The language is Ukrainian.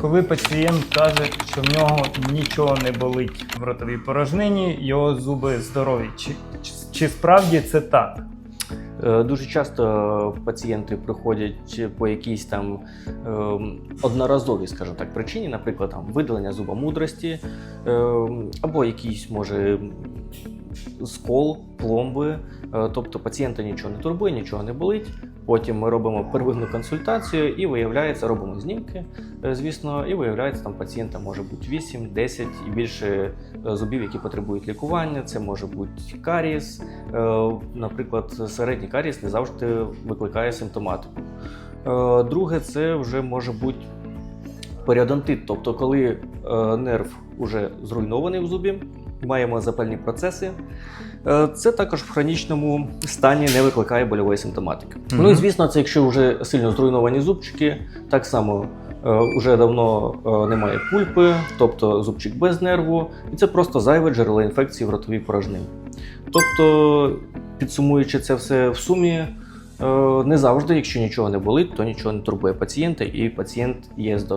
Коли пацієнт каже, що в нього нічого не болить в ротовій порожнині, його зуби здорові. Чи, чи, чи справді це так? Е, Дуже часто пацієнти приходять по якійсь там ем, одноразовій, скажімо так, причині, наприклад, там видалення зуба мудрості, ем, або якийсь може скол, пломби. Е, Тобто пацієнта нічого не турбує, нічого не болить. Потім ми робимо первинну консультацію і виявляється, робимо знімки, е, звісно, і виявляється, там пацієнта може бути 8, 10 і більше е, зубів, які потребують лікування. Це може бути карієс. Е, Наприклад, середній карієс не завжди викликає симптоматику. Друге, це вже може бути періодонтит, тобто коли нерв уже зруйнований в зубі, маємо запальні процеси. Е, Це також в хронічному стані не викликає больової симптоматики. Мгм. Ну і звісно, це якщо вже сильно зруйновані зубчики, так само е, вже давно е, немає пульпи, тобто зубчик без нерву, і це просто зайве джерело інфекції в ротовій порожнині. Тобто, підсумуючи це все в сумі, не завжди, якщо нічого не болить, то нічого не турбує пацієнта, і пацієнт є здоровий.